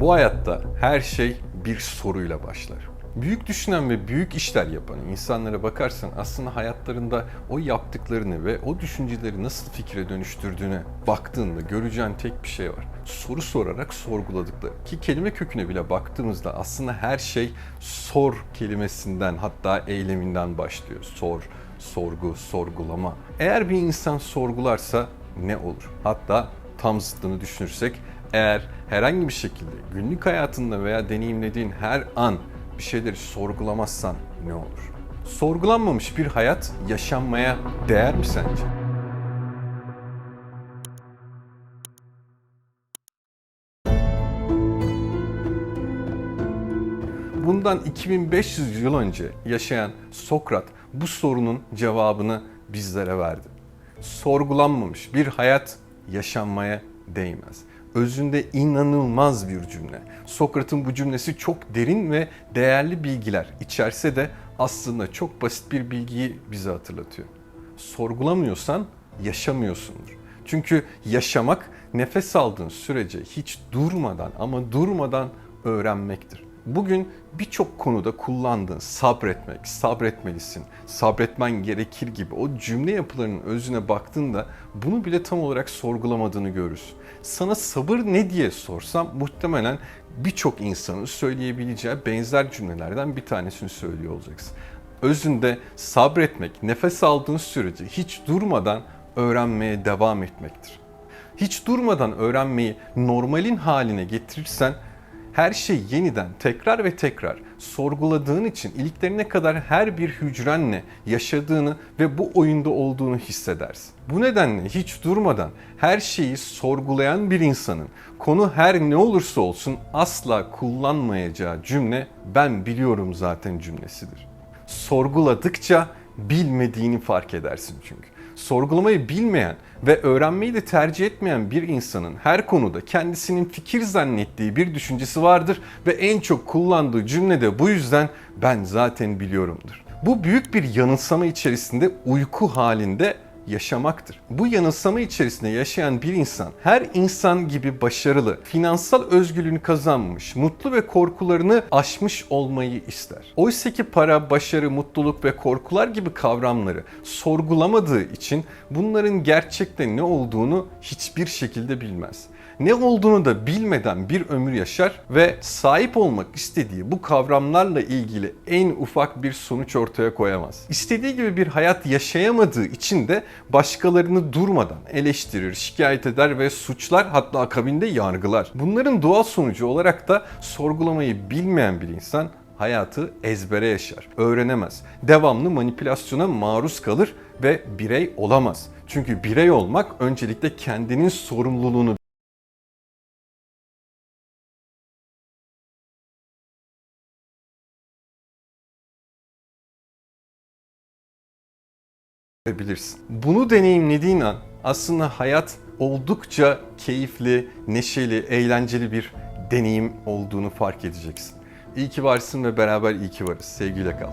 Bu hayatta her şey bir soruyla başlar. Büyük düşünen ve büyük işler yapan insanlara bakarsan aslında hayatlarında o yaptıklarını ve o düşünceleri nasıl fikre dönüştürdüğüne baktığında göreceğin tek bir şey var. Soru sorarak sorguladıkları. Ki kelime köküne bile baktığımızda aslında her şey sor kelimesinden hatta eyleminden başlıyor. Sor, sorgu, sorgulama. Eğer bir insan sorgularsa ne olur? Hatta tam zıttını düşünürsek eğer herhangi bir şekilde günlük hayatında veya deneyimlediğin her an bir şeyleri sorgulamazsan ne olur? Sorgulanmamış bir hayat yaşanmaya değer mi sence? Bundan 2500 yıl önce yaşayan Sokrat bu sorunun cevabını bizlere verdi. Sorgulanmamış bir hayat yaşanmaya değmez. Özünde inanılmaz bir cümle. Sokrat'ın bu cümlesi çok derin ve değerli bilgiler içerse de aslında çok basit bir bilgiyi bize hatırlatıyor. Sorgulamıyorsan yaşamıyorsundur. Çünkü yaşamak nefes aldığın sürece hiç durmadan ama durmadan öğrenmektir. Bugün birçok konuda kullandığın sabretmek, sabretmelisin, sabretmen gerekir gibi o cümle yapılarının özüne baktığında bunu bile tam olarak sorgulamadığını görürsün. Sana sabır ne diye sorsam muhtemelen birçok insanın söyleyebileceği benzer cümlelerden bir tanesini söylüyor olacaksın. Özünde sabretmek, nefes aldığın sürece hiç durmadan öğrenmeye devam etmektir. Hiç durmadan öğrenmeyi normalin haline getirirsen her şey yeniden tekrar ve tekrar sorguladığın için iliklerine kadar her bir hücrenle yaşadığını ve bu oyunda olduğunu hissedersin. Bu nedenle hiç durmadan her şeyi sorgulayan bir insanın konu her ne olursa olsun asla kullanmayacağı cümle ben biliyorum zaten cümlesidir. Sorguladıkça bilmediğini fark edersin çünkü sorgulamayı bilmeyen ve öğrenmeyi de tercih etmeyen bir insanın her konuda kendisinin fikir zannettiği bir düşüncesi vardır ve en çok kullandığı cümle de bu yüzden ben zaten biliyorumdur. Bu büyük bir yanılsama içerisinde uyku halinde yaşamaktır. Bu yanılsama içerisinde yaşayan bir insan her insan gibi başarılı, finansal özgürlüğünü kazanmış, mutlu ve korkularını aşmış olmayı ister. Oysa ki para, başarı, mutluluk ve korkular gibi kavramları sorgulamadığı için bunların gerçekte ne olduğunu hiçbir şekilde bilmez ne olduğunu da bilmeden bir ömür yaşar ve sahip olmak istediği bu kavramlarla ilgili en ufak bir sonuç ortaya koyamaz. İstediği gibi bir hayat yaşayamadığı için de başkalarını durmadan eleştirir, şikayet eder ve suçlar hatta akabinde yargılar. Bunların doğal sonucu olarak da sorgulamayı bilmeyen bir insan hayatı ezbere yaşar, öğrenemez. Devamlı manipülasyona maruz kalır ve birey olamaz. Çünkü birey olmak öncelikle kendinin sorumluluğunu bilirsin. Bunu deneyimlediğin an aslında hayat oldukça keyifli, neşeli, eğlenceli bir deneyim olduğunu fark edeceksin. İyi ki varsın ve beraber iyi ki varız. Sevgiyle kal.